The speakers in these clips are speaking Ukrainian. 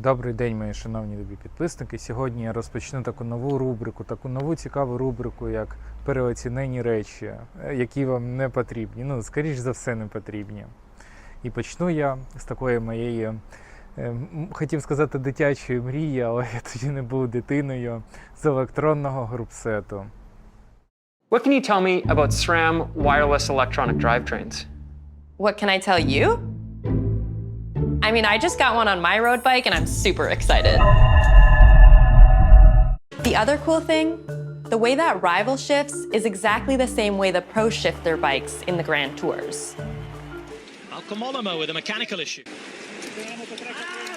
Добрий день, мої шановні любі підписники. Сьогодні я розпочну таку нову рубрику, таку нову цікаву рубрику, як переоцінені речі, е, які вам не потрібні. Ну, скоріш за все, не потрібні. І почну я з такої моєї, е, хотів сказати, дитячої мрії, але я тоді не був дитиною з електронного групсету. What can you tell me about SRAM wireless electronic drivetrains? What can I tell you? I mean, I just got one on my road bike and I'm super excited. The other cool thing the way that Rival shifts is exactly the same way the pros shift their bikes in the Grand Tours. Malcolm Olamo with a mechanical issue. Ah,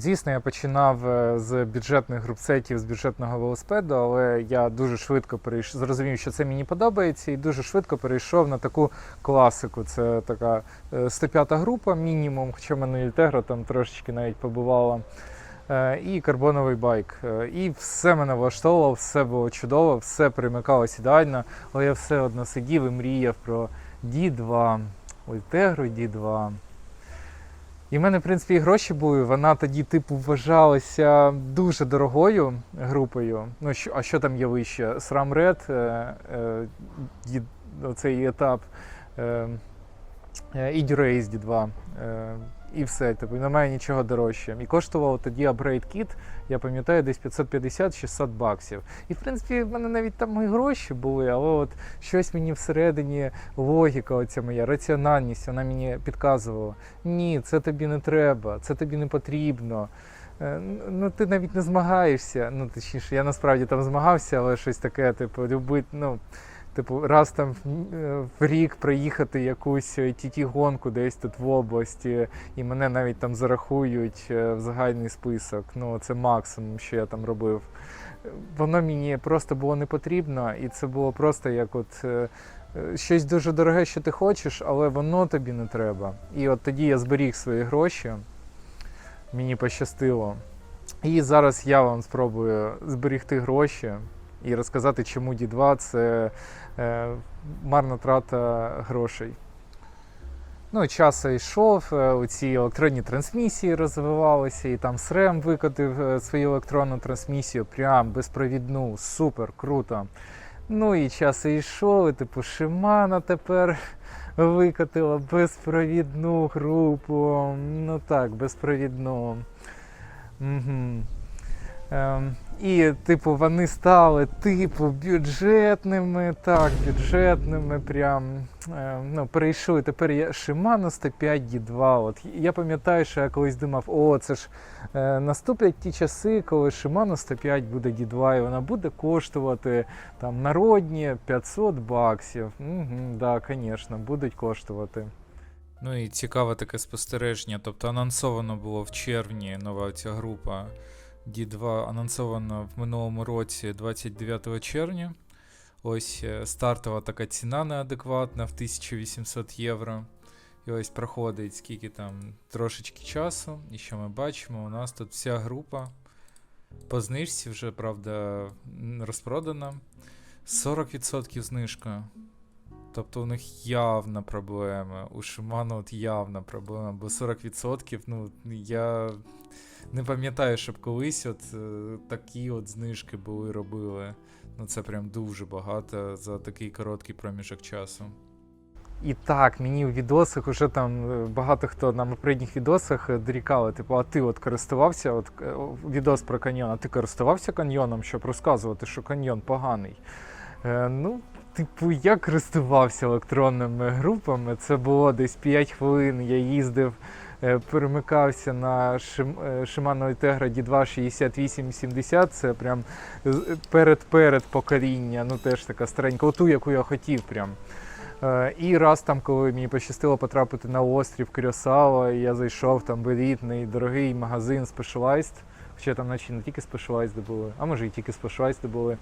Звісно, я починав е, з бюджетних групсетів, з бюджетного велосипеду, але я дуже швидко перейшов, зрозумів, що це мені подобається, і дуже швидко перейшов на таку класику. Це така е, 105-та група, мінімум, хоча в мене Ільтегра там трошечки навіть побувала. Е, І карбоновий байк. Е, І все мене влаштовувало, все було чудово, все примикалось ідеально, але я все одно сидів і мріяв про D2, Ультегру D2. І в мене, в принципі, і гроші були. Вона тоді, типу, вважалася дуже дорогою групою. Ну, що, а що там є вище? Срам Ред, е, е, оцей етап, е, і Durace D2. Е, і все, типу, немає нічого дорожче. І коштувало тоді апгрейд кіт, я пам'ятаю, десь 550-600 баксів. І в принципі, в мене навіть там і гроші були, але от щось мені всередині логіка, оця моя раціональність, вона мені підказувала: ні, це тобі не треба, це тобі не потрібно. Е, Ну, ти навіть не змагаєшся. Ну, точніше, я насправді там змагався, але щось таке, типу, любить, ну. Типу, раз там в- е, рік проїхати якусь tt гонку десь тут в області, і мене навіть там зарахують е, в загальний список. Ну, це максимум, що я там робив. Воно мені просто було не потрібно, і це було просто як от е, щось дуже дороге, що ти хочеш, але воно тобі не треба. І от тоді я зберіг свої гроші, мені пощастило. І зараз я вам спробую зберігти гроші і розказати, чому D2 це е, марна трата грошей. Ну, час йшов, е, ці електронні трансмісії розвивалися, і там SRAM викотив е, свою електронну трансмісію, прям безпровідну, супер, круто. Ну і час йшов, і типу Shimano тепер викотила безпровідну групу. Ну так, безпровідну. Угу. Ем, і, типу, вони стали, типу, бюджетними, так, бюджетними, прям ем, ну, перейшли. Тепер є Shimano 105 D2. От я пам'ятаю, що я колись думав, о, це ж е, наступлять ті часи, коли Shimano 105 буде D2, і вона буде коштувати там народні 500 баксів. Угу, да, звісно, будуть коштувати. Ну і цікаве таке спостереження. Тобто анонсовано було в червні нова ця група D2 анонсовано в минулому році 29 червня. Ось е, стартова така ціна неадекватна в 1800 євро. І ось проходить скільки там трошечки часу. І що ми бачимо, у нас тут вся група по знижці вже, правда, розпродана. 40% знижка. Тобто у них явна проблема. У Shimano от явна проблема, бо 40%, ну, я не пам'ятаю, щоб колись от е, такі от знижки були робили. Ну це прям дуже багато за такий короткий проміжок часу. І так, мені в відосах уже там е, багато хто на попередніх відосах е, дорікали, типу, а ти от користувався, от відос про каньйон, а ти користувався каньйоном, щоб розказувати, що каньйон поганий. Е, ну, типу, я користувався електронними групами. Це було десь 5 хвилин. Я їздив, перемикався на е, Shimano Ultegra D2 6870. Це прям перед-перед покоління. Ну теж така старенька, оту, яку я хотів прям. Е, І раз там, коли мені пощастило потрапити на острів Кюросао, я зайшов там в елітний дорогий магазин Specialized, хоча там наче не тільки Specialized були, а може і тільки Specialized були.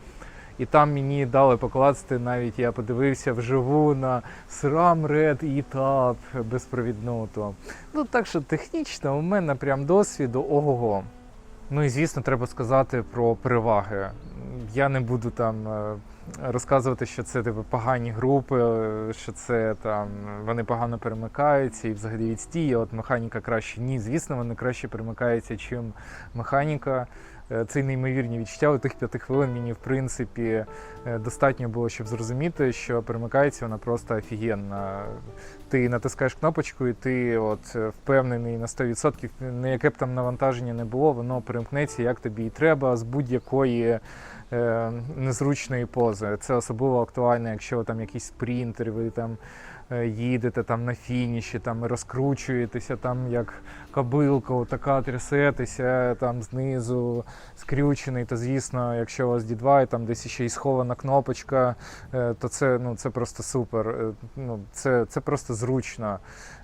І там мені дали покласти, навіть я подивився вживу на SRAM Red і TAP безпровідну. То. Ну так що технічно у мене прям досвіду ого. Ну і звісно, треба сказати про переваги. Я не буду там е, розказувати, що це типу погані групи, що це там вони погано перемикаються і взагалі відстій. От механіка краще. Ні, звісно, вони краще перемикаються, чим механіка. Е, Це неймовірні відчуття. У тих п'яти хвилин мені, в принципі, е, достатньо було, щоб зрозуміти, що перемикається вона просто офігенна. Ти натискаєш кнопочку, і ти от е, впевнений на 100%, на яке б там навантаження не було, воно перемкнеться, як тобі і треба, з будь-якої незручної пози. Це особливо актуально, якщо там якийсь спринтер, ви там їдете там на фініші, там розкручуєтеся, там як кобилка, така трясетеся, там знизу скрючений, то звісно, якщо у вас D2 і там десь ще й схована кнопочка, е, то це, ну, це просто супер. Е, Ну, це, це просто зручно.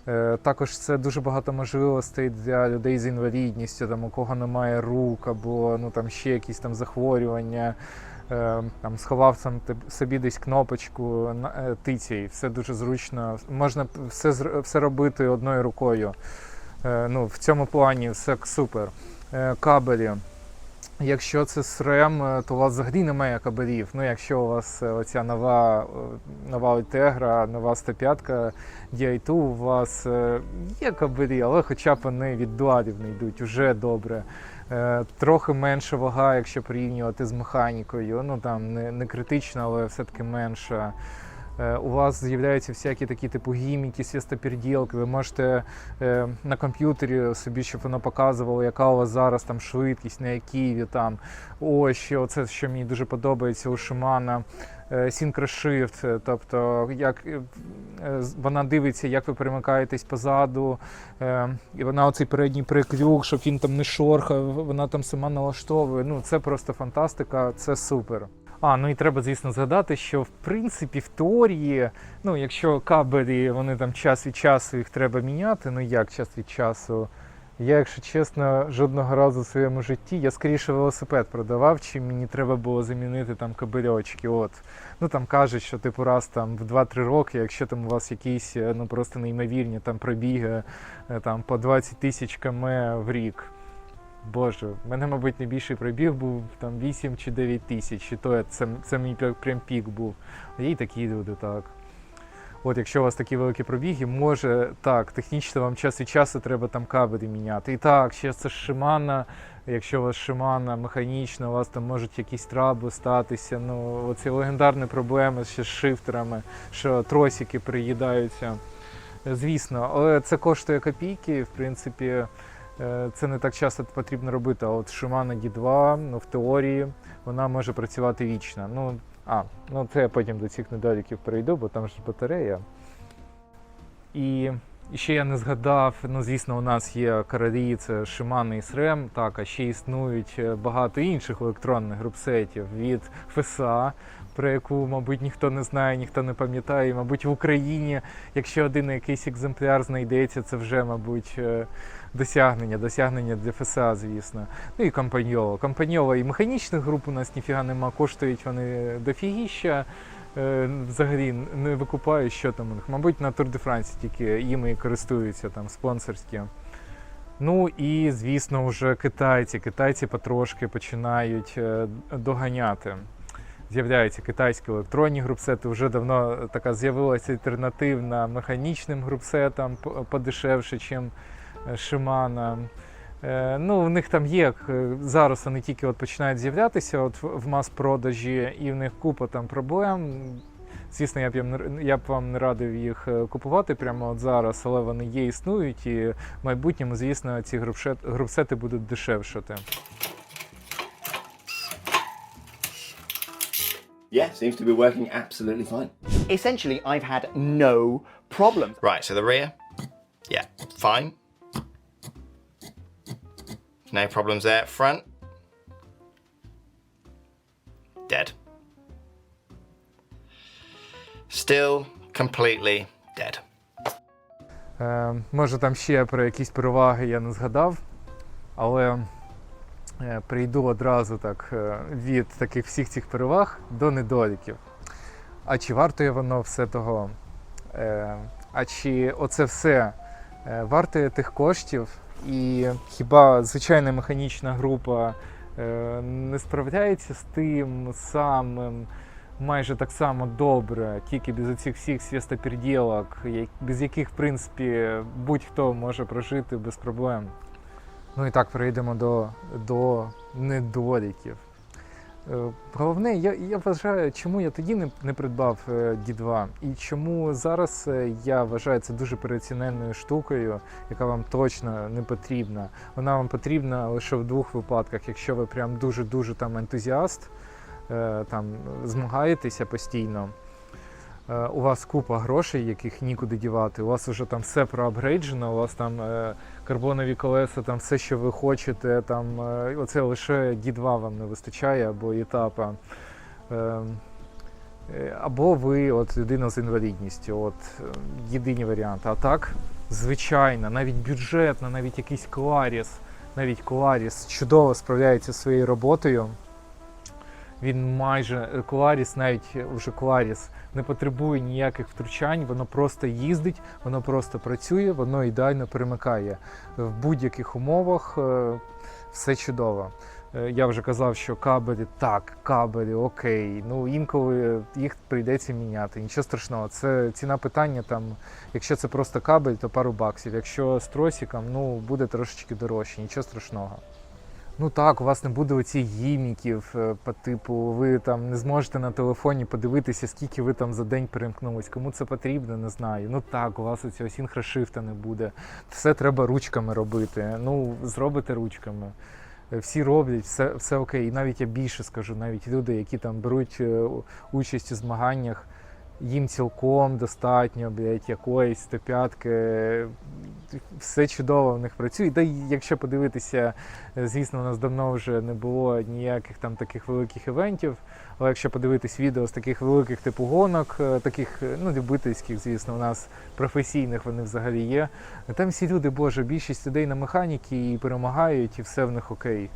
Е, Також це дуже багато можливостей для людей з інвалідністю, там, у кого немає рук або ну, там, ще якісь там захворювання. Е, Там, сховав сам собі десь кнопочку, е, все дуже зручно. Можна все, все робити одною рукою. Е, Ну, в цьому плані все супер. Кабелі. Якщо це SRAM, то у вас взагалі немає кабелів. Ну, якщо у вас оця нова, нова Ultegra, нова 105 DI2, у вас є кабелі, але хоча б вони від дуалів не йдуть, уже добре. Е, Трохи менша вага, якщо порівнювати з механікою. Ну там не, не критично, але все-таки менша. Е, У вас з'являються всякі такі типу гіміки, свістоперділки. Ви можете е, на комп'ютері собі, щоб воно показувало, яка у вас зараз там швидкість, на якій там. Ось ще оце, що мені дуже подобається у Шимана. Сінкрошифт, тобто як е, е, вона дивиться, як ви перемикаєтесь позаду, е, і вона оцей передній прикрюк, щоб він там не шорхав, вона там сама налаштовує. Ну це просто фантастика, це супер. А, ну і треба, звісно, згадати, що в принципі в теорії, ну якщо кабелі, вони там час від часу їх треба міняти, ну як час від часу. Я, якщо чесно, жодного разу в своєму житті я скоріше велосипед продавав, чим мені треба було замінити там кабельочки. От. Ну там кажуть, що типу раз там в 2-3 роки, якщо там у вас якісь е, ну просто неймовірні там пробіги е, там по 20 тисяч км в рік. Боже, в мене, мабуть, найбільший пробіг був там 8 чи 9 тисяч, і то я- це, це мій прям- пік був. Є й такі люди, так. От, якщо у вас такі великі пробіги, може так, технічно вам час від часу треба там кабелі міняти. І так, ще це Шимана, якщо у вас Шимана механічна, у вас там можуть якісь трабли статися. Ну, оці легендарні проблеми ще з шифтерами, що тросики приїдаються. Звісно, але це коштує копійки, в принципі. Е, Це не так часто потрібно робити. А от Shimano D2, ну в теорії вона може працювати вічно. Ну, а, ну це я потім до цих недоліків перейду, бо там ж батарея. І, ще я не згадав, ну звісно, у нас є королі, це Shimano і SRAM, так, а ще існують е, багато інших електронних групсетів від FSA, про яку, мабуть, ніхто не знає, ніхто не пам'ятає. І, мабуть, в Україні, якщо один якийсь екземпляр знайдеться, це вже, мабуть, е, досягнення, досягнення для ФСА, звісно. Ну і компаньола. Компаньола і механічних груп у нас ніфіга нема, коштують вони дофігіща. Е, Взагалі не викупаю, що там у них. Мабуть, на Тур де Франції тільки їм і користуються там спонсорські. Ну і, звісно, вже китайці. Китайці потрошки починають е, доганяти. З'являються китайські електронні групсети. Вже давно така з'явилася альтернативна механічним групсетам подешевше, ніж Шимана. Е, Ну, в них там є е, зараз вони тільки от починають з'являтися от в мас-продажі, і в них купа там проблем. Звісно, я б, я б вам не радив їх е, купувати прямо от зараз, але вони є, існують, і в майбутньому, звісно, ці групсети будуть дешевшати. Yeah, seems to be working absolutely fine. Essentially, I've had no problems. Right, so the rear, yeah, fine. No problems there. Front, dead. Still completely dead. Е, може, там ще про якісь переваги я не згадав, але е, прийду одразу так е, від таких всіх цих переваг до недоліків. А чи вартує воно все того? Е, а чи оце все е, вартує тих коштів? І хіба звичайна механічна група е, не справляється з тим самим майже так само добре, тільки без оцих всіх свістоперділок, без яких, в принципі, будь-хто може прожити без проблем. Ну і так перейдемо до, до недоліків. Е, Головне, я, я вважаю, чому я тоді не, не придбав е, D2 і чому зараз е, я вважаю це дуже переоціненною штукою, яка вам точно не потрібна. Вона вам потрібна лише в двох випадках, якщо ви прям дуже-дуже там ентузіаст, е, там змагаєтеся постійно. Е, У вас купа грошей, яких нікуди дівати. У вас вже там все проапгрейджено, у вас там е, карбонові колеса, там все, що ви хочете. Там е, оце лише D2 вам не вистачає або етапа. Е, е, Або ви от людина з інвалідністю, от єдині варіанти. А так, звичайно, навіть бюджетно, навіть якийсь Кларіс, навіть Кларіс чудово справляється своєю роботою. Він майже Кларіс, навіть вже Кларіс, не потребує ніяких втручань, воно просто їздить, воно просто працює, воно ідеально перемикає. В будь-яких умовах е, все чудово. Е, Я вже казав, що кабелі так, кабелі, окей. Ну інколи їх прийдеться міняти. Нічого страшного. Це ціна питання там. Якщо це просто кабель, то пару баксів. Якщо з тросиком, ну буде трошечки дорожче, нічого страшного. Ну так, у вас не буде оцих гіміків е, по типу, ви там не зможете на телефоні подивитися, скільки ви там за день перемкнулись. Кому це потрібно, не знаю. Ну так, у вас оцього синхрошифта не буде. Все треба ручками робити. Ну, зробите ручками. Е, Всі роблять, все, все окей. І навіть я більше скажу, навіть люди, які там беруть е, участь у змаганнях, їм цілком достатньо, блядь, якоїсь 105 все чудово в них працює. Та якщо подивитися, звісно, у нас давно вже не було ніяких там таких великих івентів. Але якщо подивитись відео з таких великих типу гонок, е, таких е, ну, любительських, звісно, у нас професійних вони взагалі є. Там всі люди, боже, більшість людей на механіки і перемагають, і все в них окей.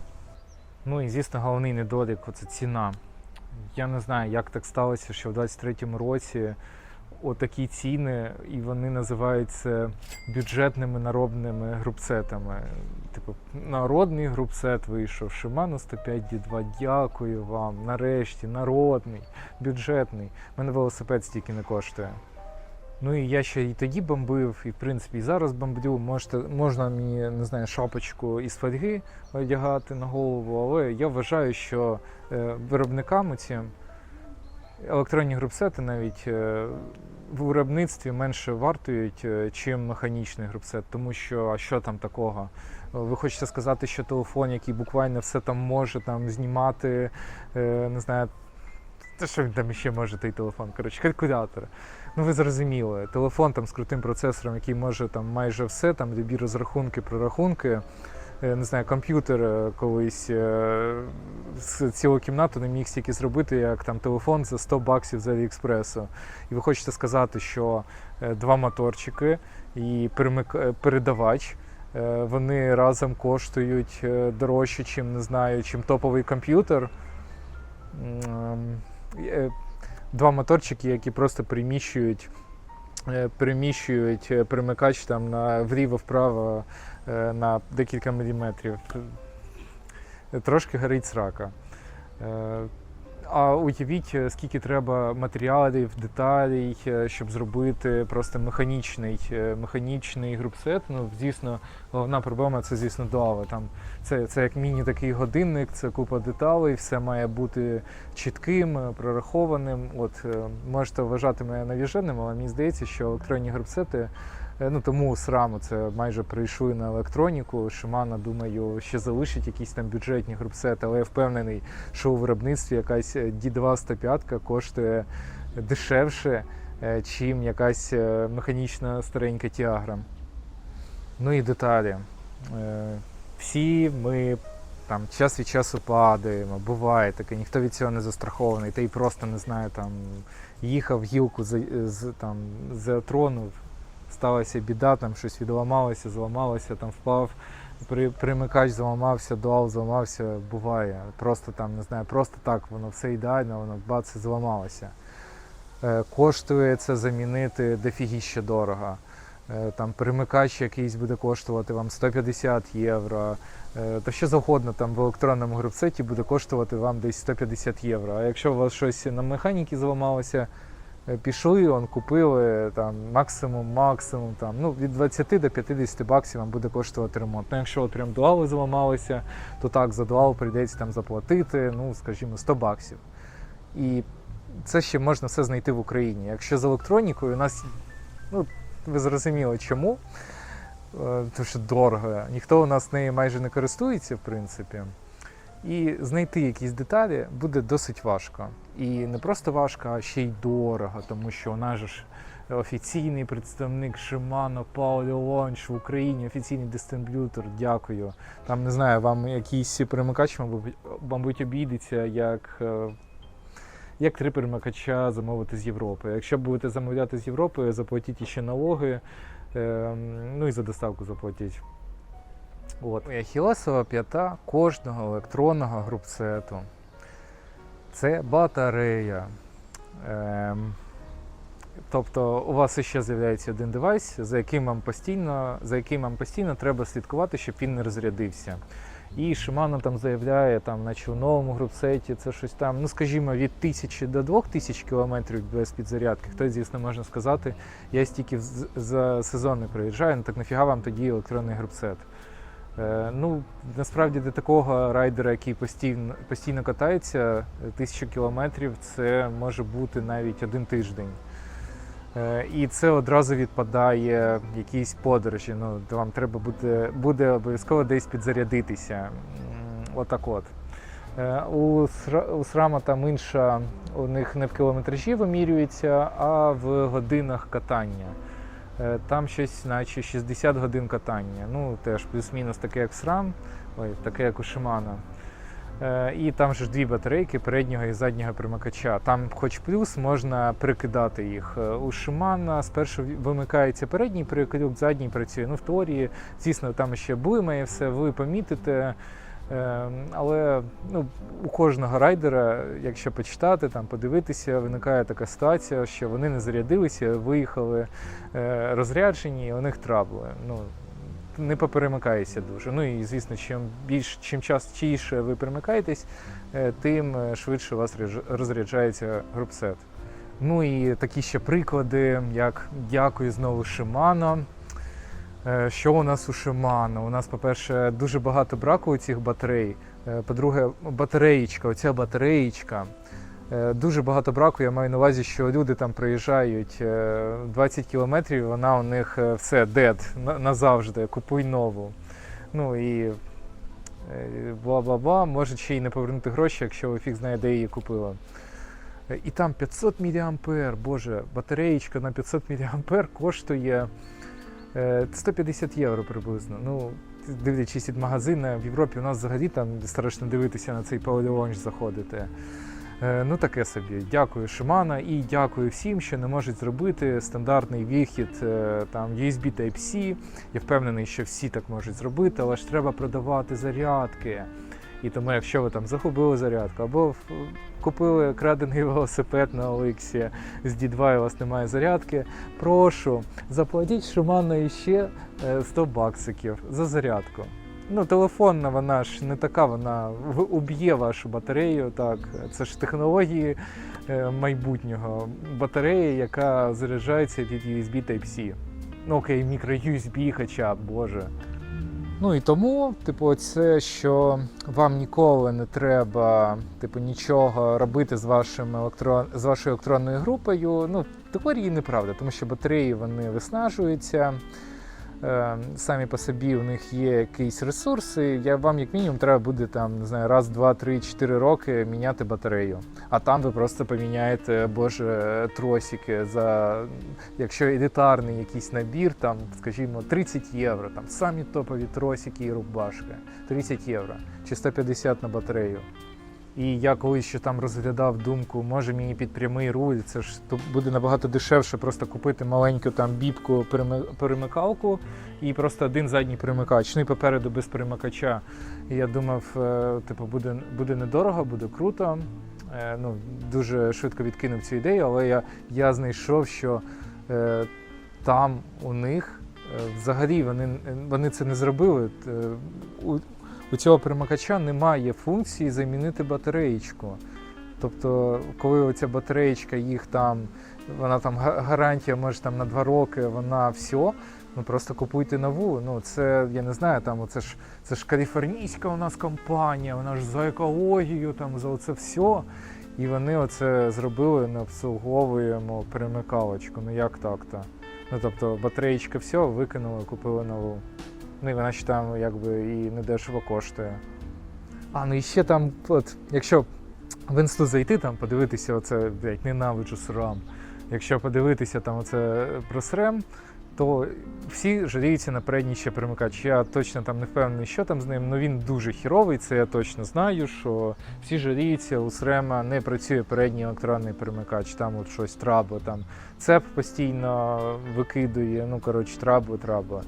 Ну і звісно, головний недолік це ціна. Я не знаю, як так сталося, що в 23-му році отакі ціни, і вони називаються бюджетними народними групсетами. Типу, народний групсет вийшов, Шимано 105 D2, дякую вам. Нарешті, народний, бюджетний. У мене велосипед стільки не коштує. Ну і я ще і тоді бомбив, і в принципі і зараз бомблю. Можете, можна мені не знаю, шапочку із фольги одягати на голову, але я вважаю, що е, виробникам цим електронні групсети навіть е, в виробництві менше вартують, е, чим механічний групсет, тому що а що там такого? Ви хочете сказати, що телефон, який буквально все там може там знімати, не знаю, та що він там ще може, той телефон? Коротше, калькулятор. Ну ви зрозуміли, телефон там з крутим процесором, який може там майже все, там любі розрахунки, прорахунки. Е, Не знаю, комп'ютер е, колись е, з цілу кімнату не міг стільки зробити, як там телефон за 100 баксів з Аліекспресу. І ви хочете сказати, що два моторчики і передавач. Вони разом коштують дорожче, чим не знаю, чим топовий комп'ютер. Е, Два моторчики, які просто приміщують приміщують переміщують е, там на вліво-вправо е, на декілька міліметрів. Е, Трошки горить срака. А уявіть, е, скільки треба матеріалів, деталей, е, щоб зробити просто механічний, е, механічний групсет. Ну, звісно, головна проблема це, звісно, дуали. Там це, це як міні такий годинник, це купа деталей, все має бути чітким, прорахованим. От можете вважати мене навіженим, але мені здається, що електронні групсети Ну тому SRAM це майже прийшли на електроніку. Shimano, думаю, ще залишить якісь там бюджетні групсети, але я впевнений, що у виробництві якась е, D2 105 коштує дешевше, е, чим якась е, механічна старенька тіагра. Ну і деталі. Е, Всі ми там час від часу падаємо, буває таке, ніхто від цього не застрахований, та й просто не знаю, там їхав гілку з, з, там, затронув, сталася біда, там щось відламалося, зламалося, там впав, при, примикач зламався, дуал зламався, буває. Просто там, не знаю, просто так, воно все ідеально, воно бац, зламалося. Е, коштує це замінити дофігіще дорого. е, там перемикач якийсь буде коштувати вам 150 євро, е, то що завгодно там в електронному групсеті буде коштувати вам десь 150 євро. А якщо у вас щось на механіки зламалося, пішли, он, купили там максимум, максимум там, ну, від 20 до 50 баксів вам буде коштувати ремонт. Ну, якщо от прям дуали зламалися, то так, за дуал прийдеться там заплатити, ну, скажімо, 100 баксів. І це ще можна все знайти в Україні. Якщо з електронікою у нас, ну, ви зрозуміли чому, Е, тому що дорого. Ніхто у нас нею майже не користується, в принципі. І знайти якісь деталі буде досить важко. І не просто важко, а ще й дорого, тому що же ж офіційний представник Shimano Pauli Launch в Україні, офіційний дистриб'ютор. Дякую. Там не знаю, вам якийсь перемикач, мабуть, мабуть, обійдеться як. е, Як три перемикача замовити з Європи. Якщо будете замовляти з Європи, заплатіть ще налоги, е, ну і за доставку заплатіть. От. Ахілесова п'ята кожного електронного групсету. Це батарея. Ем, тобто у вас ще з'являється один девайс, за яким вам постійно, за яким вам постійно треба слідкувати, щоб він не розрядився. І Shimano там заявляє, там, у новому групсеті це щось там, ну скажімо, від 1000 до 2000 кілометрів без підзарядки. Хтось, звісно, можна сказати, я стільки за сезон не проїжджаю, ну так нафіга вам тоді електронний групсет. Е, ну, насправді для такого райдера, який постійно, постійно катається, тисячу кілометрів це може бути навіть один тиждень. Е, І це одразу відпадає якісь подорожі. Ну, вам треба буде, буде обов'язково десь підзарядитися. Отак от. Е, У, у Срама там інша, у них не в кілометражі вимірюється, а в годинах катання. Е, Там щось, наче 60 годин катання. Ну, теж плюс-мінус таке, як SRAM, ой, таке, як у Shimano. Е, І там ж дві батарейки переднього і заднього примикача. Там, хоч плюс, можна перекидати їх. Е, У Shimano спершу вимикається передній перекидок, задній працює. Ну, в теорії, звісно, там ще блимає все, ви помітите. Е, Але ну, у кожного райдера, якщо почитати, там подивитися, виникає така ситуація, що вони не зарядилися, виїхали е, розряджені, і у них трабли. Ну, не поперемикається дуже. Ну і звісно, чим більш чим частіше ви перемикаєтесь, е, тим е, швидше у вас розряджається групсет. Ну і такі ще приклади, як дякую знову Shimano. Е, Що у нас у Shimano? У нас, по-перше, дуже багато браку у цих батарей. Е, По-друге, батареїчка, оця батареїчка. Е, Дуже багато браку. Я маю на увазі, що люди там приїжджають е, 20 кілометрів, вона у них все дед назавжди, купуй нову. Ну і бла-бла-бла, може ще й не повернути гроші, якщо ви фіг знає, де її купила. І там 500 мА, боже, батареєчка на 500 мА коштує 150 євро приблизно. Ну, дивлячись від магазину, в Європі у нас взагалі там страшно дивитися на цей павільйонч заходити. Е, Ну, таке собі. Дякую Шимана і дякую всім, що не можуть зробити стандартний вихід е, там USB Type-C. Я впевнений, що всі так можуть зробити, але ж треба продавати зарядки. І тому, якщо ви там загубили зарядку, або купили крадений велосипед на Олексі з D2 і у вас немає зарядки, прошу, заплатіть Shimano ще е, 100 баксиків за зарядку. Ну, телефонна, вона ж не така, вона уб'є вашу батарею. Так, це ж технології е, майбутнього. Батарея, яка заряджається від USB Type-C. Ну окей, мікро USB, хоча боже. Ну і тому, типу, це, що вам ніколи не треба, типу, нічого робити з вашим електрон... з вашою електронною групою. Ну, тепер теорії неправда, тому що батареї вони виснажуються. Е, самі по собі у них є якісь ресурси. Я вам, як мінімум, треба буде там, не знаю, раз, два, три, чотири роки міняти батарею. А там ви просто поміняєте, боже, тросики за якщо елітарний якийсь набір, там, скажімо, 30 євро, там самі топові тросики і рубашки, 30 євро чи 150 на батарею. І я колись ще там розглядав думку, може мені під прямий руль, це ж то буде набагато дешевше просто купити маленьку там бібку перемикалку і просто один задній перемикач. Ну і попереду без перемикача. І я думав, е, типу, буде, буде недорого, буде круто. Е, Ну, дуже швидко відкинув цю ідею, але я, я знайшов, що е, там у них взагалі вони, вони це не зробили. У, цього перемикача немає функції замінити батареєчку. Тобто, коли оця батареєчка їх там, вона там гарантія, може там на два роки, вона все. Ну просто купуйте нову. Ну це я не знаю, там оце ж це ж каліфорнійська у нас компанія, вона ж за екологію, там за оце все. І вони оце зробили, не обслуговуємо перемикалочку. Ну як так-то? Ну тобто батареєчка все, викинули, купили нову. Ну і вона ще там якби і недешево коштує. А, ну і ще там, от, якщо в інсту зайти, там подивитися, оце, блядь, ненавиджу срам. Якщо подивитися там оце про срем, то всі жаліються на передній ще перемикач. Я точно там не впевнений, що там з ним, але він дуже хіровий, це я точно знаю, що всі жаліються, у Срема не працює передній електронний перемикач, там от щось трабло, там цеп постійно викидує, ну коротше, трабло, трабло.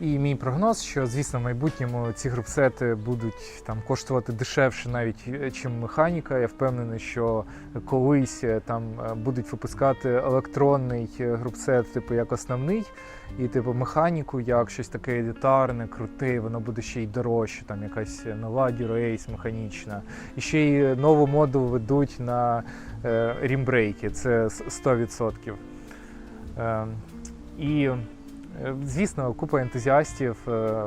І мій прогноз, що звісно в майбутньому ці групсети будуть там коштувати дешевше навіть е, чим механіка. Я впевнений, що колись е, там е, будуть випускати електронний групсет, типу як основний, і типу механіку, як щось таке елітарне, круте, воно буде ще й дорожче, там якась нова дюрейс механічна. І ще й нову моду ведуть на е, рімбрейки, це 100%. Е, і Е, Звісно, купа ентузіастів, е,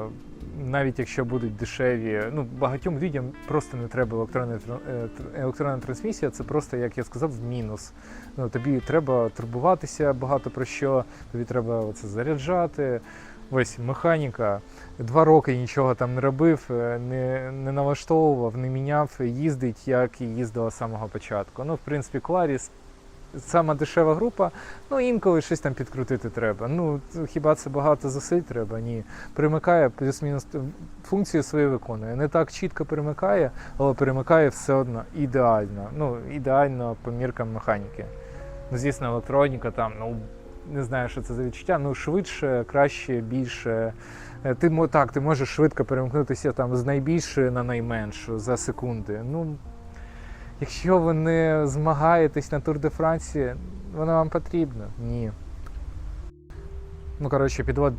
навіть якщо будуть дешеві. Ну, багатьом людям просто не треба електронна, тр- е, тр- електронна трансмісія, це просто, як я сказав, в мінус. Ну, тобі треба турбуватися багато про що, тобі треба це заряджати. Ось механіка. Два роки нічого там не робив, е, не, не налаштовував, не міняв, їздить, як і їздила з самого початку. Ну, в принципі, Кларіс сама дешева група, ну інколи щось там підкрутити треба. Ну хіба це багато зусиль треба? Ні. Примикає плюс-мінус функцію свою виконує. Не так чітко перемикає, але перемикає все одно ідеально. Ну, ідеально по міркам механіки. Ну, звісно, електроніка там, ну не знаю, що це за відчуття. Ну, швидше, краще, більше. Е, Ти так, ти можеш швидко перемкнутися там з найбільшої на найменшу за секунди. Ну, Якщо ви не змагаєтесь на Тур де Франції, воно вам потрібно? Ні. Ну, коротше, підвод,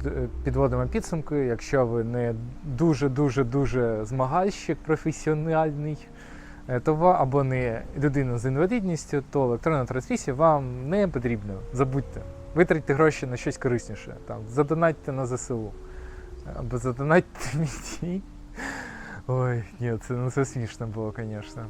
підводимо підсумки. Якщо ви не дуже-дуже-дуже змагальщик професіональний, е, то ва, або не людина з інвалідністю, то електронна трансмісія вам не потрібна. Забудьте. Витратьте гроші на щось корисніше. Там, задонатьте на ЗСУ. Або задонатьте мені. Ой, ні, це, ну, це смішно було, звісно.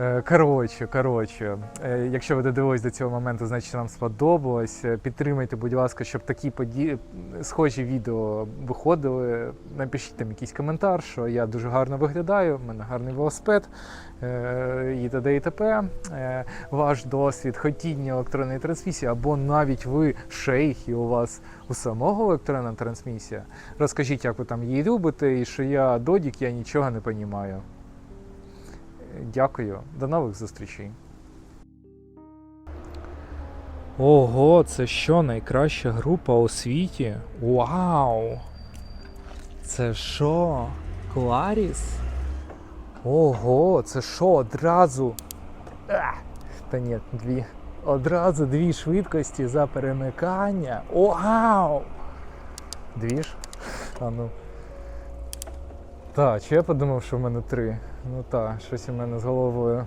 Е, Коротше, коротше, е, якщо ви додивились до цього моменту, значить вам сподобалось. Е, Підтримайте, будь ласка, щоб такі події, схожі відео виходили. Напишіть там якийсь коментар, що я дуже гарно виглядаю, в мене гарний велосипед і т.д. і т.п. Ваш досвід хотіння електронної трансмісії, або навіть ви шейх, і у вас у самого електронна трансмісія. Розкажіть, як ви там її любите, і що я додік, я нічого не розумію. Дякую, до нових зустрічей. Ого, це що найкраща група у світі? Вау! Це що? Кларіс? Ого, це що одразу? Ах, та ні, дві. Одразу дві швидкості за перемикання. Вау! Дві ж? А ну. Так, чи я подумав, що в мене три? Ну так, щось у мене з головою